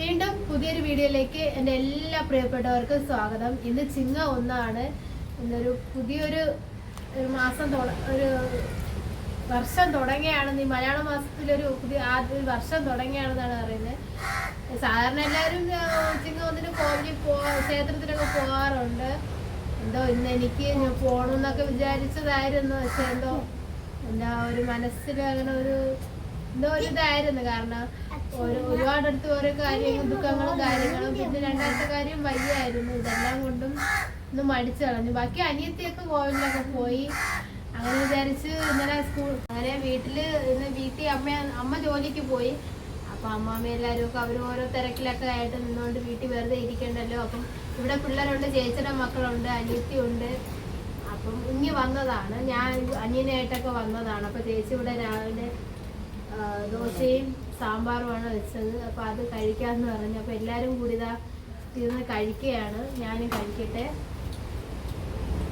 വീണ്ടും പുതിയൊരു വീഡിയോയിലേക്ക് എന്റെ എല്ലാ പ്രിയപ്പെട്ടവർക്കും സ്വാഗതം. ഇന്ന് ചിങ്ങ ഒന്നാണ്. ഇന്നൊരു പുതിയൊരു ഒരു മാസം ഒരു വർഷം തുടങ്ങിയാണെന്ന് ഈ മലയാള മാസത്തിലൊരു പുതിയ ആദ്യ വർഷം തുടങ്ങിയാണെന്നാണ് പറയുന്നത്. സാധാരണ എല്ലാവരും ചിങ്ങ ഒന്നിന് കോവിലിൽ പോ ക്ഷേത്രത്തിലൊക്കെ പോകാറുണ്ട്. എന്തോ ഇന്ന് എനിക്ക് പോകണമെന്നൊക്കെ വിചാരിച്ചതായിരുന്നു. പക്ഷെ എന്തോ എന്താ ഒരു മനസ്സിൽ അങ്ങനെ ഒരു എന്തോ ഒരു ഇതായിരുന്നു കാരണം ഒരു ഒരുപാടടുത്ത് ഓരോ കാര്യങ്ങളും ദുഃഖങ്ങളും കാര്യങ്ങളും പിന്നെ രണ്ടാമത്തെ കാര്യം വയ്യായിരുന്നു. ഇതെല്ലാം കൊണ്ടും ഒന്ന് മടിച്ചു കളഞ്ഞു. ബാക്കി അനിയത്തിയൊക്കെ കോവിലൊക്കെ പോയി. അങ്ങനെ വിചാരിച്ച് ഇന്നലെ സ്കൂൾ അങ്ങനെ വീട്ടിൽ ഇന്ന് വീട്ടിൽ അമ്മ അമ്മ ജോലിക്ക് പോയി. അപ്പൊ അമ്മാമ്മ എല്ലാവരും ഒക്കെ അവർ ഓരോ തിരക്കിലൊക്കെ ആയിട്ട് നിന്നുകൊണ്ട് വീട്ടിൽ വെറുതെ ഇരിക്കണ്ടല്ലോ. അപ്പം ഇവിടെ പിള്ളേരുണ്ട് ചേച്ചിയുടെ മക്കളുണ്ട് അനിയത്തിയുണ്ട്. അപ്പം ഇങ്ങി വന്നതാണ്. ഞാൻ അനിയനായിട്ടൊക്കെ വന്നതാണ്. അപ്പൊ ചേച്ചി ഇവിടെ രാവിലെ ദോശയും സാമ്പാറുമാണ് വെച്ചത്. അപ്പൊ അത് കഴിക്കാന്ന് പറഞ്ഞു. അപ്പൊ എല്ലാരും കൂടി ഇതാ ഇരുന്ന് കഴിക്കുകയാണ്. ഞാനും കഴിക്കട്ടെ.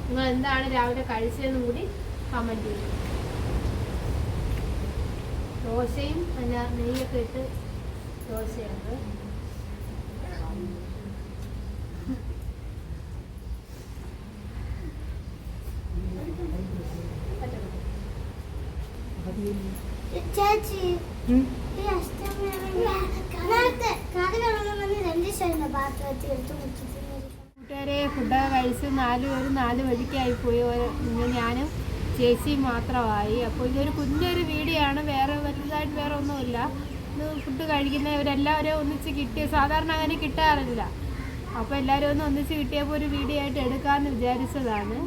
നിങ്ങൾ എന്താണ് രാവിലെ കഴിച്ചതെന്ന് കൂടി കമന്റ് ചെയ്യും ദോശയും പിന്നെ നെയ്യൊക്കെ ഇട്ട് ദോശയാണ്. Thank ഈ കൂട്ടുകാരെ ഫുഡ് കഴിച്ച് നാല് ഒരു നാല് വഴിക്കായി പോയി ഇന്ന് ഞാനും ചേച്ചി മാത്രമായി. അപ്പോൾ ഇതൊരു കുഞ്ഞൊരു വീഡിയോ ആണ് വേറെ വലുതായിട്ട് വേറെ ഒന്നുമില്ല. ഇത് ഫുഡ് കഴിക്കുന്ന ഇവരെല്ലാവരും ഒന്നിച്ച് കിട്ടിയ സാധാരണ അങ്ങനെ കിട്ടാറില്ല. അപ്പോൾ എല്ലാവരും ഒന്ന് ഒന്നിച്ച് കിട്ടിയപ്പോൾ ഒരു വീഡിയോ ആയിട്ട് എടുക്കാമെന്ന് വിചാരിച്ചതാണ്.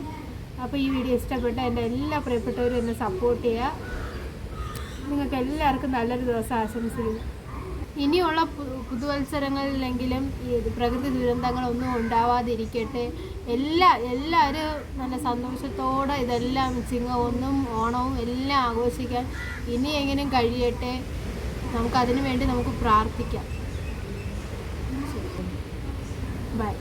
അപ്പോൾ ഈ വീഡിയോ ഇഷ്ടപ്പെട്ട എന്റെ എല്ലാ പ്രിയപ്പെട്ടവരും എന്നെ സപ്പോർട്ട് ചെയ്യുക. നിങ്ങൾക്ക് എല്ലാവർക്കും നല്ലൊരു ദിവസം ആശംസിക്കുന്നു. ഇനിയുള്ള പുതുവത്സരങ്ങളിലെങ്കിലും ഈ പ്രകൃതി ദുരന്തങ്ങളൊന്നും ഉണ്ടാവാതിരിക്കട്ടെ. എല്ലാ എല്ലാവരും നല്ല സന്തോഷത്തോടെ ഇതെല്ലാം ചിങ്ങവൊന്നും ഓണവും എല്ലാം ആഘോഷിക്കാൻ ഇനി എങ്ങനെയും കഴിയട്ടെ. നമുക്കതിനു വേണ്ടി നമുക്ക് പ്രാർത്ഥിക്കാം. ബൈ.